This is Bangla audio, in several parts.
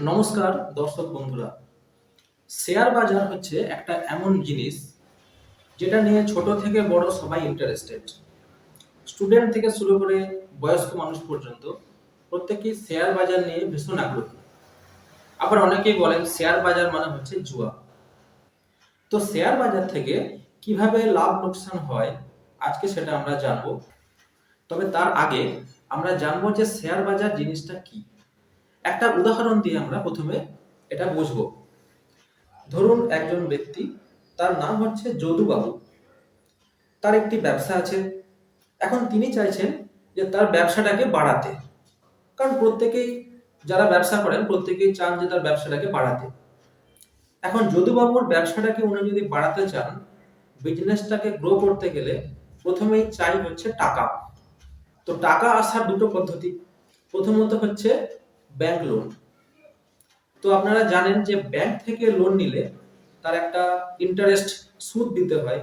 নমস্কার, দর্শক বন্ধুরা। শেয়ার বাজার হচ্ছে একটা এমন জিনিস যেটা নিয়ে ছোট থেকে বড় সবাই ইন্টারেস্টেড স্টুডেন্ট থেকে শুরু করে বয়স্ক মানুষ পর্যন্ত প্রত্যেকেই শেয়ার বাজার নিয়ে ভীষণ আগ্রহী। আবার অনেকেই বলেন শেয়ার বাজার মানে হচ্ছে জুয়া। তো শেয়ার বাজার থেকে কীভাবে লাভ লোকসান হয়, আজকে সেটা আমরা জানব। তবে তার আগে আমরা জানব যে শেয়ার বাজার জিনিসটা কি। একটা উদাহরণ দিয়ে আমরা প্রথমে এটা বুঝব। ধরুন একজন ব্যক্তি, তার নাম হচ্ছে যদুবাবু। তার একটি ব্যবসা আছে। এখন তিনি চাইছেন যে তার ব্যবসাটাকে বাড়াতে। কারণ প্রত্যেকেই যারা ব্যবসা করেন, প্রত্যেকেই চান যে তার ব্যবসাটাকে বাড়াতে। এখন যদুবাবুর ব্যবসাটাকে উনি যদি বাড়াতে চান বিজনেসটাকে গ্রো করতে গেলে প্রথমেই চাই হচ্ছে টাকা। তো টাকা আসার দুটো পদ্ধতি। প্রথমত হচ্ছে ব্যাংক লোন তো আপনারা জানেন যে ব্যাংক থেকে লোন নিলে তার একটা ইন্টারেস্ট সুদ দিতে হয়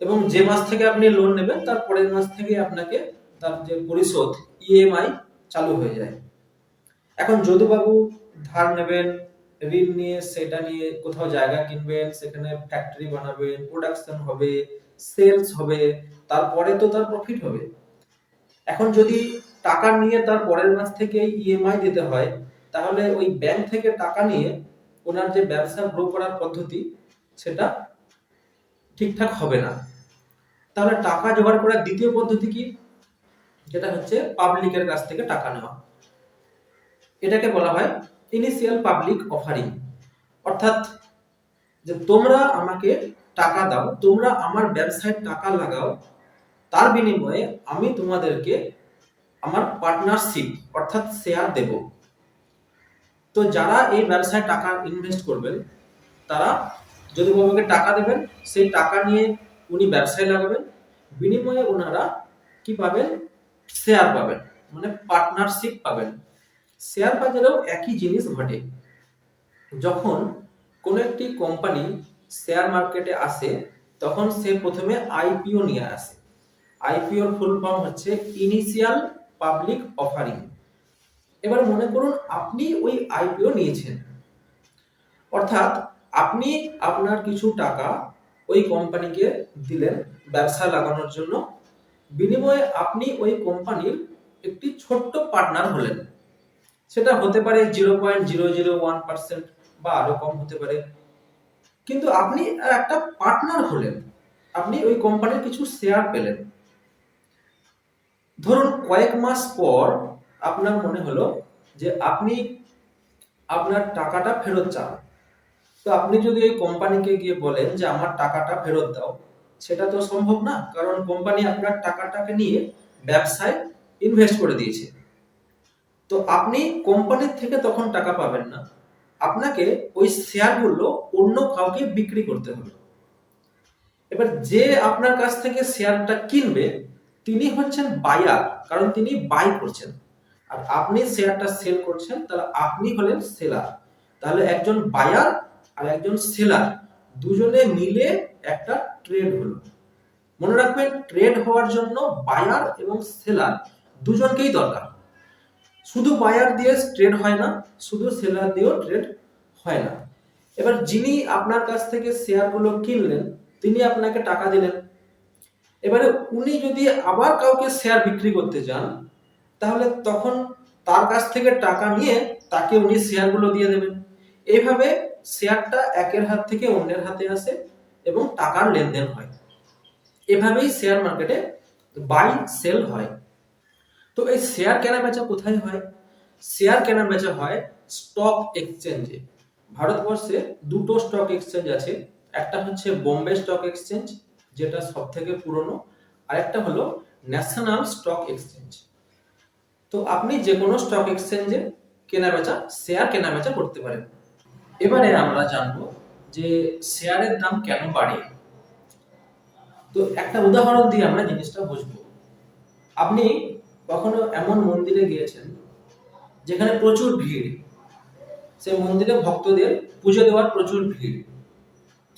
এবং যে মাস থেকে আপনি লোন নেবেন, তার পরের মাস থেকে আপনাকে তার যে পরিশোধ ইএমআই চালু হয়ে যায়। এখন যদুবাবু ধার নেবেন, ঋণ নিয়ে সেটা নিয়ে কোথাও জায়গা কিনবেন, সেখানে ফ্যাক্টরি বানাবেন প্রোডাকশন হবে সেলস হবে, তারপরে তো তার প্রফিট হবে। এখন যদি টাকা নিয়ে তার পরের মাস থেকে ইএমআই দিতে হয়, তাহলে ওই ব্যাংক থেকে টাকা নিয়ে ওনার যে ব্যবসা গ্রো করার পদ্ধতি, সেটা ঠিকঠাক হবে না। তাহলে টাকা জোগাড় করার দ্বিতীয় পদ্ধতি কি? যেটা হচ্ছে পাবলিকের কাছ থেকে টাকা নেওয়া। এটাকে বলা হয় ইনিশিয়াল পাবলিক অফারিং অর্থাৎ যে তোমরা আমাকে টাকা দাও, তোমরা আমার ব্যবসায় টাকা লাগাও, তার বিনিময়ে আমি তোমাদেরকে আমার পার্টনারশিপ অর্থাৎ শেয়ার দেব। তো যারা এই ব্যবসায় টাকা ইনভেস্ট করবেন, তারা যদি বাবুকে টাকা দেবেন, সেই টাকা নিয়ে উনি ব্যবসায় লাগাবেন, বিনিময়ে ওনারা কি পাবেন? শেয়ার পাবেন মানে পার্টনারশিপ পাবেন। শেয়ার বাজারেও একই জিনিস ঘটে। যখন কোনো একটি কোম্পানি শেয়ার মার্কেটে আসে, তখন সে প্রথমে আইপিও নিয়ে আসে। আইপিওর ফুল ফর্ম হচ্ছে ইনিশিয়াল পাবলিক অফারিং এবার মনে করুন, আপনি ওই আইপিও নিয়েছেন। অর্থাৎ আপনি আপনার কিছু টাকা ওই কোম্পানিকে দিলেন ব্যবসা লাগানোর জন্য। বিনিময়ে আপনি ওই কোম্পানির একটি ছোট্ট পার্টনার হলেন। সেটা হতে পারে zero point zero zero one percent বা আরও কম হতে পারে। কিন্তু আপনি একটা পার্টনার হলেন। আপনি ওই কোম্পানির কিছু শেয়ার পেলেন। ধরুন কয়েক মাস পর আপনার মনে হলো যে আপনি আপনার টাকাটা ফেরত চান। তো আপনি যদি ওই কোম্পানিকে গিয়ে বলেন যে আমার টাকাটা ফেরত দাও, সেটা তো সম্ভব না। কারণ কোম্পানি আপনার টাকাটাকে নিয়ে ব্যবসায় ইনভেস্ট করে দিয়েছে। তো আপনি কোম্পানির থেকে তখন টাকা পাবেন না। আপনাকে ওই শেয়ারগুলো অন্য কাউকে বিক্রি করতে হবে। এবার যে আপনার কাছ থেকে শেয়ারটা কিনবে তিনি হচ্ছেন বায়ার কারণ তিনি বাই করছেন। আর আপনি শেয়ারটা সেল করছেন, তাহলে আপনি হলেন সেলার তাহলে একজন বায়ার আর একজন সেলার দুজনে মিলে একটা ট্রেড হলো। মনে রাখবেন ট্রেড হওয়ার জন্য বায়ার এবং সেলার দুজনকেই দরকার। শুধু বায়ার দিয়ে ট্রেড হয় না, শুধু সেলার দিয়েও ট্রেড হয় না। এবার যিনি আপনার কাছ থেকে শেয়ারগুলো কিনলেন, তিনি আপনাকে টাকা দিলেন। এবারে উনি যদি আবার কাউকে শেয়ার বিক্রি করতে যান, তাহলে তখন তার কাছ থেকে টাকা নিয়ে তাকে উনি শেয়ারগুলো দিয়ে দেবেন। এইভাবে শেয়ারটা একের হাত থেকে অন্যের হাতে আসে এবং টাকার লেনদেন হয়। এভাবেই শেয়ার মার্কেটে বাই সেল হয়। তো এই শেয়ার কেনা বেচা কোথায় হয়? শেয়ার কেনা বেচা হয় স্টক এক্সচেঞ্জে ভারতবর্ষে দুটো স্টক এক্সচেঞ্জ আছে। একটা হচ্ছে বোম্বে স্টক এক্সচেঞ্জ যেটা সব থেকে পুরনো। আর একটা হলো ন্যাশনাল স্টক এক্সচেঞ্জ তো আপনি যে কোনো স্টক এক্সচেঞ্জে কেনা বেচা শেয়ার কেনা বেচা করতে পারেন। এবারে আমরা জানব যে শেয়ারের দাম কেন বাড়ে। তো একটা উদাহরণ দিয়ে আমরা জিনিসটা বুঝব। আপনি কখনো এমন মন্দিরে গিয়েছেন, যেখানে প্রচুর ভিড়। সেই মন্দিরে ভক্তদের পুজো দেওয়ার প্রচুর ভিড়।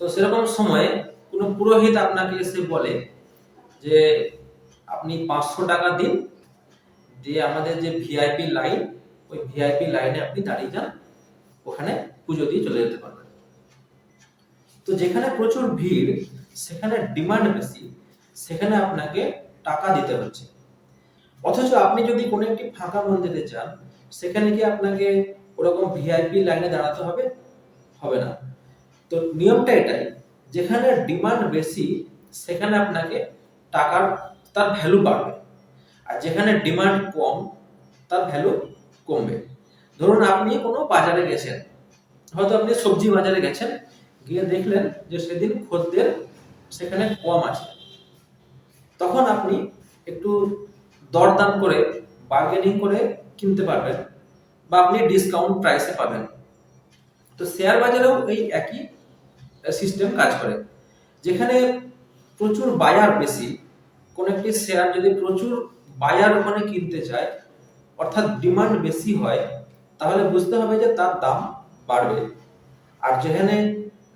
তো সেরকম সময়ে কোনো পুরোহিত আপনাকে এসে বলে যে, আপনি পাঁচশো টাকা দিন, দিয়ে আমাদের যে ভিআইপি লাইন, ওই ভিআইপি লাইনে আপনি দাঁড়িয়ে যান। ওখানে পুজো দিয়ে চলে যেতে পারবেন। তো যেখানে প্রচুর ভিড়, সেখানে ডিমান্ড বেশি, সেখানে আপনাকে টাকা দিতে হচ্ছে। অথচ আপনি যদি কোনো একটি ফাঁকা মন্দিরে যান, সেখানে কি আপনাকে ওরকম ভিআইপি লাইনে দাঁড়াতে হবে হবে না। তো নিয়মটা এটাই যেখানে ডিমান্ড বেশি, সেখানে আপনাকে টাকার তার ভ্যালু বাড়বে। আর যেখানে ডিমান্ড কম, তার ভ্যালু কমবে। ধরুন আপনি কোনো বাজারে গেছেন, হয়তো আপনি সবজি বাজারে গেছেন, গিয়ে দেখলেন যে সেদিন খদ্দের সেখানে কম আছে। তখন আপনি একটু দরদাম করে বার্গেনিং করে কিনতে পারবেন বা আপনি ডিসকাউন্ট প্রাইসে পাবেন। তো শেয়ার বাজারেও এই একই সিস্টেম কাজ করে। যেখানে প্রচুর বায়ার বেশি, কোন একটি শেয়ার যদি প্রচুর বায়ার ওখানে কিনতে চায়, অর্থাৎ ডিমান্ড বেশি হয়, তাহলে বুঝতে হবে যে তার দাম বাড়বে। আর যেখানে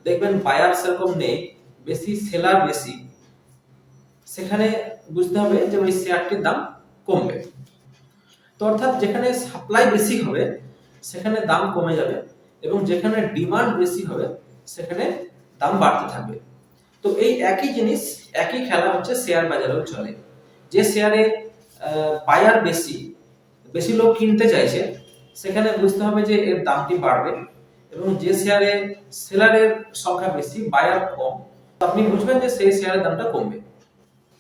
দেখবেন বায়ার সেরকম নেই, বেশি সেলার বেশি, সেখানে বুঝতে হবে যে ওই শেয়ারটির দাম কমবে। তো অর্থাৎ যেখানে সাপ্লাই বেশি হবে, সেখানে দাম কমে যাবে এবং যেখানে ডিমান্ড বেশি হবে, সেখানে দাম বাড়তে থাকবে। তো এই একই জিনিস, একই খেলা হচ্ছে শেয়ার বাজারেও চলে। যে শেয়ারে বায়ার বেশি বেশি লোক কিনতে চাইছে, সেখানে বুঝতে হবে যে এর দামটি বাড়বে এবং যে শেয়ারে সেলারের সংখ্যা বেশি বায়ার কম আপনি বুঝবেন যে সেই শেয়ারের দামটা কমবে।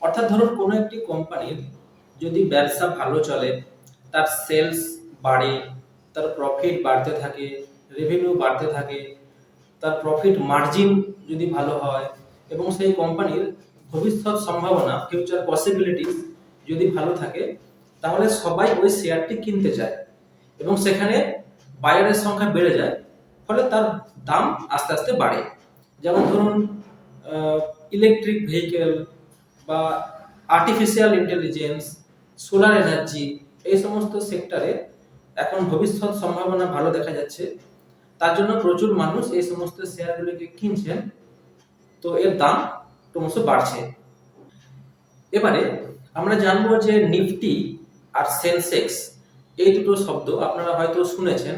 অর্থাৎ ধরুন কোনো একটি কোম্পানির যদি ব্যবসা ভালো চলে, তার সেলস বাড়ে, তার প্রফিট বাড়তে থাকে রেভিনিউ বাড়তে থাকে তার প্রফিট মার্জিন যদি ভালো হয় এবং সেই কোম্পানির ভবিষ্যৎ সম্ভাবনা ফিউচার পসিবিলিটিস যদি ভালো থাকে, তাহলে সবাই ওই শেয়ারটি কিনতে চায় এবং সেখানে বায়ারের সংখ্যা বেড়ে যায়, ফলে তার দাম আস্তে আস্তে বাড়ে। যেমন ধরুন ইলেকট্রিক ভেহিকেল বা আর্টিফিশিয়াল ইন্টেলিজেন্স সোলার এনার্জি এই সমস্ত সেক্টরে এখন ভবিষ্যৎ সম্ভাবনা ভালো দেখা যাচ্ছে। তার জন্য প্রচুর মানুষ এই সমস্ত শেয়ারগুলিকে কিনছেন। তো এর দাম ক্রমশ বাড়ছে। এবারে আমরা জানব যে নিফটি আর সেন্সেক্স, এই দুটো শব্দ আপনারা হয়তো শুনেছেন।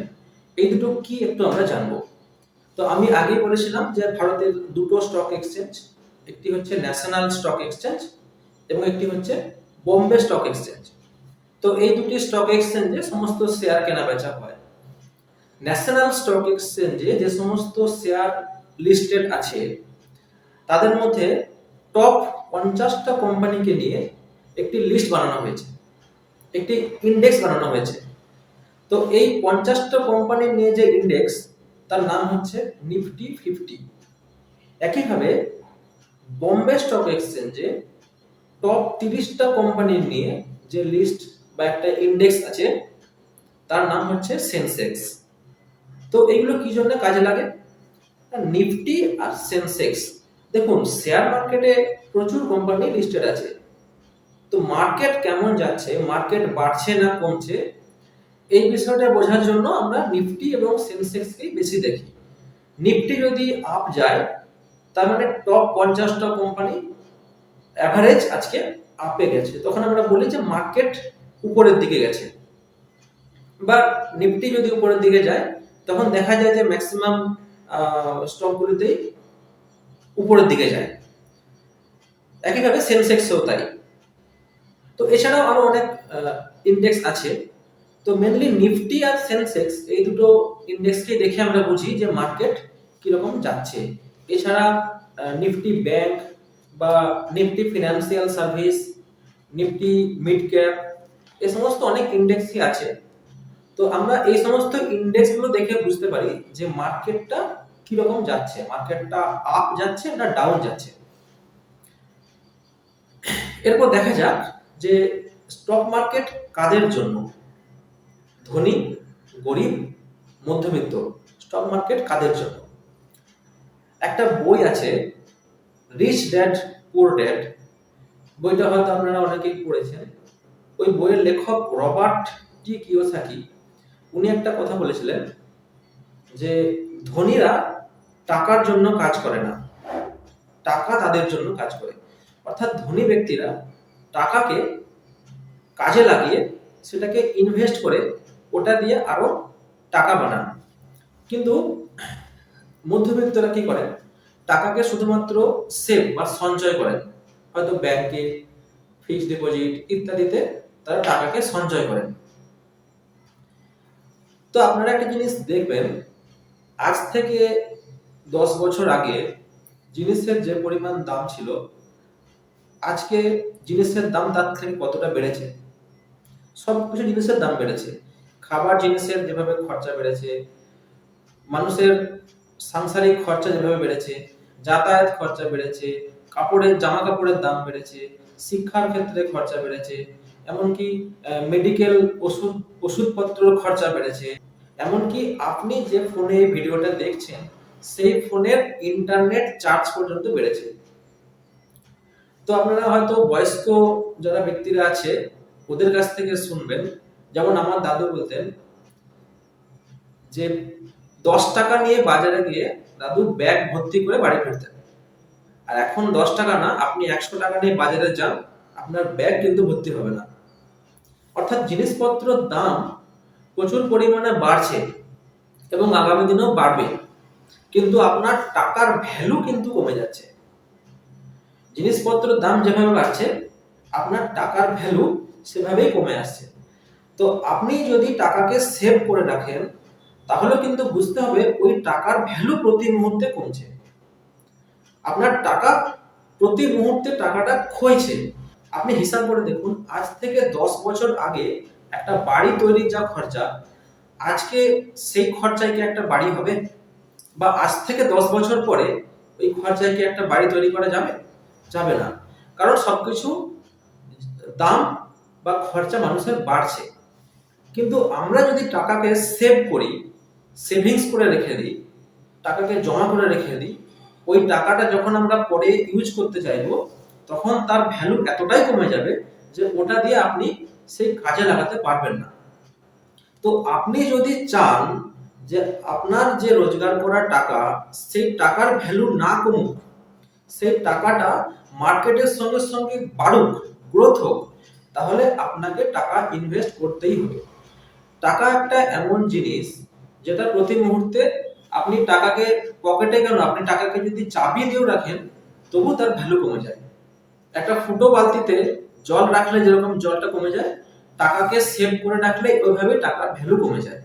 এই দুটো কি একটু আমরা জানব। তো আমি আগেই বলেছিলাম যে ভারতের দুটো স্টক এক্সচেঞ্জ একটি হচ্ছে ন্যাশনাল স্টক এক্সচেঞ্জ এবং একটি হচ্ছে বোম্বে স্টক এক্সচেঞ্জ তো এই দুটি স্টক এক্সচেঞ্জে সমস্ত শেয়ার কেনা বেচা হয়। ন্যাশনাল স্টক এক্সচেঞ্জে যে সমস্ত শেয়ার লিস্টেড আছে, তাদের মধ্যে টপ পঞ্চাশটা কোম্পানিকে নিয়ে একটি লিস্ট বানানো হয়েছে, একটি ইন্ডেক্স বানানো হয়েছে। তো এই পঞ্চাশটা কোম্পানি নিয়ে যে ইন্ডেক্স, তার নাম হচ্ছে নিফটি ফিফটি। একইভাবে বোম্বে স্টক এক্সচেঞ্জে টপ তিরিশটা কোম্পানি নিয়ে যে লিস্ট বা একটা ইন্ডেক্স আছে, তার নাম হচ্ছে সেন্সেক্স। তো এইগুলো কি জন্য কাজে লাগে? নিফটি আর সেন্সেক্স। দেখুন শেয়ার মার্কেটে প্রচুর কোম্পানি লিস্টেড আছে। তো মার্কেট কেমন যাচ্ছে? মার্কেট বাড়ছে না কমছে? এই বিষয়টা বোঝার জন্য আমরা নিফটি এবং সেন্সেক্সকেই বেশি দেখি। নিফটি যদি আপ যায়, তার মানে টপ পঞ্চাশটা কোম্পানি অ্যাভারেজ আজকে আপে গেছে। তখন আমরা বলি যে মার্কেট উপরের দিকে গেছে। বা নিফটি যদি উপরের দিকে যায় তখন দেখা যায় যে ম্যাক্সিমাম স্টকগুলিতেই উপরের দিকে যায়। একইভাবে সেন্সেক্সও তাই। তো এছাড়াও আরও অনেক ইন্ডেক্স আছে। তো মেনলি নিফটি আর সেনসেক্স এই দুটো ইন্ডেক্সকে দেখে আমরা বুঝি যে মার্কেট কীরকম যাচ্ছে। এছাড়া নিফটি ব্যাংক বা Nifty financial service Nifty mid cap এ সমস্ত অনেক ইন্ডেক্সই আছে। তো আমরা এই সমস্ত ইন্ডেক্সগুলো দেখে বুঝতে পারি যে মার্কেটটা কীরকম যাচ্ছে। মার্কেটটা আপ যাচ্ছে না ডাউন যাচ্ছে। এরপর দেখা যাক যে স্টক মার্কেট কাদের জন্য? ধনী, গরিব, মধ্যবিত্ত স্টক মার্কেট কাদের জন্য? একটা বই আছে রিচ ড্যাড পুর ড্যাড বইটা হয়তো আপনারা অনেকেই পড়েছেন। ওই বইয়ের লেখক রবার্ট টি কিওসাকি। উনি একটা কথা বলেছিলেন যে ধনীরা টাকার জন্য কাজ করে না। টাকা তাদের জন্য কাজ করে। অর্থাৎ ধনী ব্যক্তিরা টাকাকে কাজে লাগিয়ে সেটাকে ইনভেস্ট করে ওটা দিয়ে আরও টাকা বানান। কিন্তু মধ্যবিত্তরা কি করেন? টাকাকে শুধুমাত্র সেভ বা সঞ্চয় করেন। হয়তো ব্যাংকে ফিক্সড ডিপোজিট ইত্যাদিতে তারা টাকাকে সঞ্চয় করেন। তো আপনারা একটা জিনিস দেখবেন, আজ থেকে দশ বছর আগে জিনিসের যে পরিমাণ দাম ছিল, আজকে জিনিসের দাম তার থেকে কতটা বেড়েছে? সব কিছু জিনিসের দাম বেড়েছে। খাবার জিনিসের যেভাবে খরচা বেড়েছে, মানুষের সাংসারিক খরচা যেভাবে বেড়েছে, যাতায়াত খরচা বেড়েছে, কাপড়ের জামা কাপড়ের দাম বেড়েছে, শিক্ষার ক্ষেত্রে খরচা বেড়েছে এমনকি মেডিকেল ওষুধ, ওষুধপত্র খরচা বেড়েছে। এমনকি আপনি যে ফোনে ভিডিওটা দেখছেন, সেই ফোনের ইন্টারনেট চার্জ পর্যন্ত বেড়েছে। তো আপনারা হয়তো বয়স্ক যারা ব্যক্তিরা আছে, ওদের কাছ থেকে শুনবেন। যেমন আমার দাদু বলতেন যে, দশ টাকা নিয়ে বাজারে গিয়ে দাদু ব্যাগ ভর্তি করে বাড়ি ফিরতেন। আর এখন দশ টাকা না, আপনি একশো টাকা নিয়ে বাজারে যান, আপনার ব্যাগ কিন্তু ভর্তি হবে না। অর্থাৎ জিনিসপত্র দাম প্রচুর পরিমাণে বাড়ছে এবং আগামী দিনেও বাড়বে। কিন্তু আপনার টাকার ভ্যালু কিন্তু কমে যাচ্ছে। জিনিসপত্রের দাম যেভাবে বাড়ছে, আপনার টাকার ভ্যালু সেভাবেই কমে আসছে। তো আপনি যদি টাকাকে সেভ করে রাখেন, তাহলে কিন্তু বুঝতে হবে ওই টাকার ভ্যালু প্রতি মুহূর্তে কমছে। আপনার টাকা প্রতি মুহূর্তে টাকাটা ক্ষয়ছে। আপনি হিসাব করে দেখুন, আজ থেকে দশ বছর আগে একটা বাড়ি তৈরির যা খরচা, আজকে সেই খরচায় কি একটা বাড়ি হবে? বা আজ থেকে দশ বছর পরে ওই খরচায় কি একটা বাড়ি তৈরি করা যাবে? যাবে না। কারণ সবকিছু দাম বা খরচা মানুষের বাড়ছে। কিন্তু আমরা যদি টাকাকে সেভ করি সেভিংস করে রেখে দিই, টাকাকে জমা করে রেখে দিই, ওই টাকাটা যখন আমরা পরে ইউজ করতে চাইব তখন তার ভ্যালু এতটাই কমে যাবে যে ওটা দিয়ে আপনি সেই কাজে লাগাতে পারবেন না। তো আপনি যদি চান যে আপনার যে রোজগার করা টাকা, সেই টাকার ভ্যালু না কমুক, সেই টাকাটা মার্কেটের সঙ্গে সঙ্গে বাড়ুক গ্রোথ হোক, তাহলে আপনাকে টাকা ইনভেস্ট করতেই হবে। টাকা একটা এমন জিনিস যেটা প্রতি মুহূর্তে আপনি টাকাকে পকেটে কেন? আপনি টাকাকে যদি চাবি দিয়েও রাখেন তবু তার ভ্যালু কমে যায়। একটা ফুটো বালতিতে জল রাখলে যেরকম জলটা কমে যায়, টাকাকে সেভ করে রাখলে ওইভাবে টাকার ভ্যালু কমে যায়।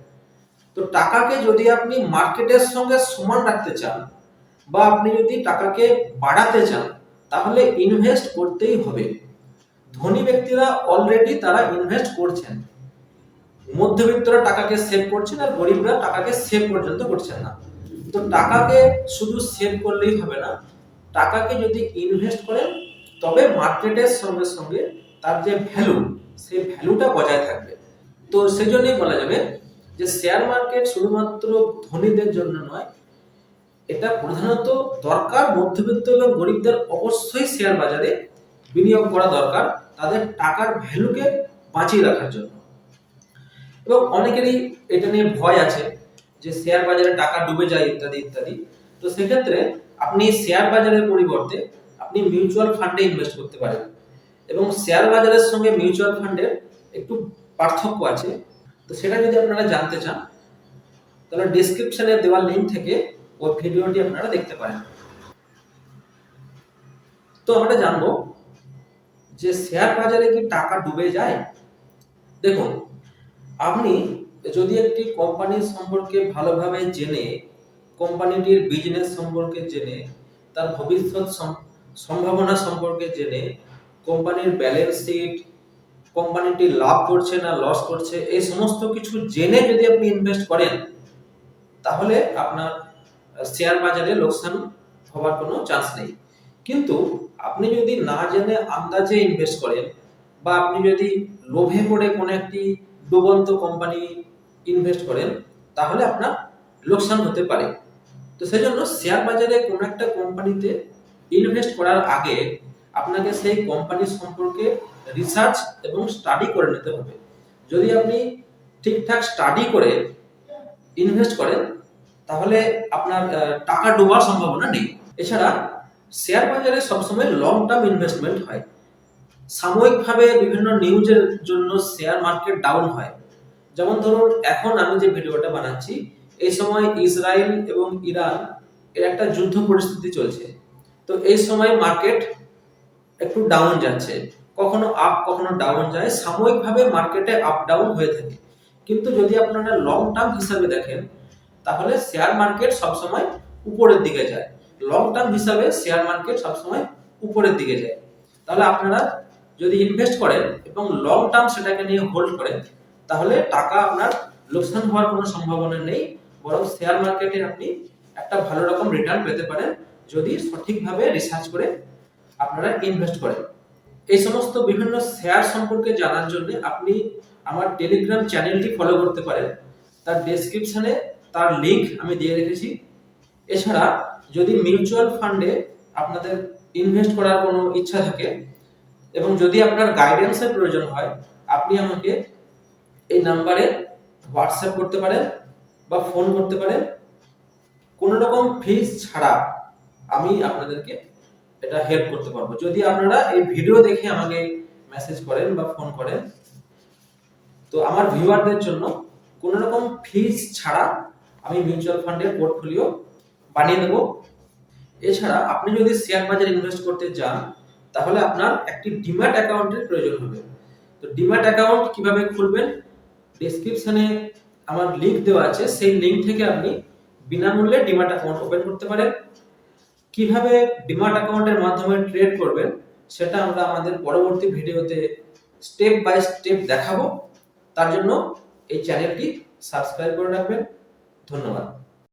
তো টাকাকে যদি আপনি মার্কেটের সঙ্গে সমান রাখতে চান বা আপনি যদি টাকাকে বাড়াতে চান, তাহলে ইনভেস্ট করতেই হবে। ধনী ব্যক্তিরা অলরেডি তারা ইনভেস্ট করছেন। মধ্যবিত্তরা টাকাকে সেভ করছেন আর গরিবরা টাকাকে সেভ পর্যন্ত করছেন না। তো টাকাকে শুধু সেভ করলেই হবে না, টাকাকে যদি ইনভেস্ট করেন তবে মার্কেটের সঙ্গে সঙ্গে তার যে ভ্যালু সেই ভ্যালুটা বজায় থাকবে। তো সেজন্যই বলা যাবে যে শেয়ার মার্কেট শুধুমাত্র ধনীদের জন্য নয়, এটা প্রধানত দরকার মধ্যবিত্ত এবং গরিবদের অবশ্যই শেয়ার বাজারে বিনিয়োগ করা দরকার, তাদের টাকার ভ্যালুকে বাঁচিয়ে রাখার জন্য। এবং অনেকেরই এটা নিয়ে ভয় আছে যে শেয়ার বাজারে টাকা ডুবে যায় ইত্যাদি ইত্যাদি। তো সেক্ষেত্রে আপনি শেয়ার বাজারের পরিবর্তে আপনি মিউচুয়াল ফান্ডে ইনভেস্ট করতে পারেন। এবং শেয়ার বাজারের সঙ্গে মিউচুয়াল ফান্ডের একটু পার্থক্য আছে। তো সেটা যদি আপনারা জানতে চান, তাহলে ডিসক্রিপশনে দেওয়া লিঙ্ক থেকে ওই ভিডিওটি আপনারা দেখতে পারেন। তো আমরা জানব যে শেয়ার বাজারে কি টাকা ডুবে যায়? দেখুন, আপনি যদি একটি কোম্পানির সম্পর্কে ভালোভাবে জেনে কোম্পানিটির বিজনেস সম্পর্কে জেনে, তার ভবিষ্যৎ সম্ভাবনা সম্পর্কে জেনে কোম্পানির ব্যালেন্স শিট কোম্পানিটি লাভ করছে না লস করছে, এই সমস্ত কিছু জেনে যদি আপনি ইনভেস্ট করেন, তাহলে আপনার শেয়ার বাজারে লোকসান হওয়ার কোনো চান্স নেই। কিন্তু আপনি যদি না জেনে আন্দাজে ইনভেস্ট করেন বা আপনি যদি লোভে পড়ে কোনো একটি ডুবন্ত কোম্পানি ইনভেস্ট করেন, তাহলে আপনার লোকসান হতে পারে। তো সেজন্য শেয়ার বাজারে কোনো একটা কোম্পানিতে ইনভেস্ট করার আগে আপনাকে সেই কোম্পানি সম্পর্কে রিসার্চ এবং স্টাডি করে নিতে হবে। যদি আপনি ঠিকঠাক স্টাডি করে ইনভেস্ট করেন, তাহলে আপনার টাকা ডোবার সম্ভাবনা নেই। এছাড়া শেয়ার বাজারে সবসময় লং টার্ম ইনভেস্টমেন্ট হয়। সাময়িকভাবে বিভিন্ন নিউজের জন্য শেয়ার মার্কেট ডাউন হয়। যেমন ধরুন, এখন আমি যে ভিডিওটা বানাচ্ছি, এই সময় ইসরায়েল এবং ইরান এর একটা যুদ্ধ পরিস্থিতি চলছে। তো এই সময় মার্কেট একটু ডাউন যাচ্ছে। কখনো আপ কখনো ডাউন যায়। সাময়িকভাবে মার্কেটে আপ ডাউন হয়ে থাকে। কিন্তু যদি আপনারা লং টার্ম হিসাবে দেখেন, তাহলে শেয়ার মার্কেট সবসময় উপরের দিকে যায়। লং টার্ম হিসাবে শেয়ার মার্কেট সবসময় উপরের দিকে যায়। তাহলে আপনারা যদি ইনভেস্ট করেন এবং লং টার্ম সেটাকে নিয়ে হোল্ড করেন, তাহলে টাকা আপনার লোকসান হওয়ার কোনো সম্ভাবনা নেই। বরং শেয়ার মার্কেটে আপনি একটা ভালো রকম রিটার্ন পেতে পারেন। যদি সঠিকভাবে রিসার্চ করে আপনারা ইনভেস্ট করেন। এই সমস্ত বিভিন্ন শেয়ার সম্পর্কে জানার জন্য আপনি আমার টেলিগ্রাম চ্যানেলটি ফলো করতে পারেন। তার ডেসক্রিপশনে তার লিংক আমি দিয়ে রেখেছি। এছাড়া যদি মিউচুয়াল ফান্ডে আপনাদের ইনভেস্ট করার কোনো ইচ্ছা থাকে এবং যদি আপনার গাইডেন্সের প্রয়োজন হয়, আপনি আমাকে এই নাম্বারে হোয়াটসঅ্যাপ করতে পারেন বা ফোন করতে পারেন। কোনো রকম ফিস ছাড়া আমি আপনাদেরকে এটা হেল্প করতে পারব। যদি আপনারা এই ভিডিও দেখে আমাকে মেসেজ করেন বা ফোন করেন, তো আমার ভিউয়ারদের জন্য কোনো রকম ফিস ছাড়া আমি মিউচুয়াল ফান্ডের পোর্টফোলিও বানিয়ে দেবো। এছাড়া আপনি যদি শেয়ার বাজারে ইনভেস্ট করতে যান, তাহলে আপনার একটি ডিম্যাট অ্যাকাউন্টের প্রয়োজন হবে। তো ডিম্যাট অ্যাকাউন্ট কীভাবে খুলবেন? ডেসক্রিপশনে আমার লিংক দেওয়া আছে। সেই লিংক থেকে আপনি বিনামূল্যে ডিম্যাট অ্যাকাউন্ট ওপেন করতে পারেন। কীভাবে ডিমার্ট অ্যাকাউন্টের মাধ্যমে ট্রেড করবেন, সেটা আমরা আমাদের পরবর্তী ভিডিওতে স্টেপ বাই স্টেপ দেখাবো। তার জন্য এই চ্যানেলটি সাবস্ক্রাইব করে রাখবেন। ধন্যবাদ।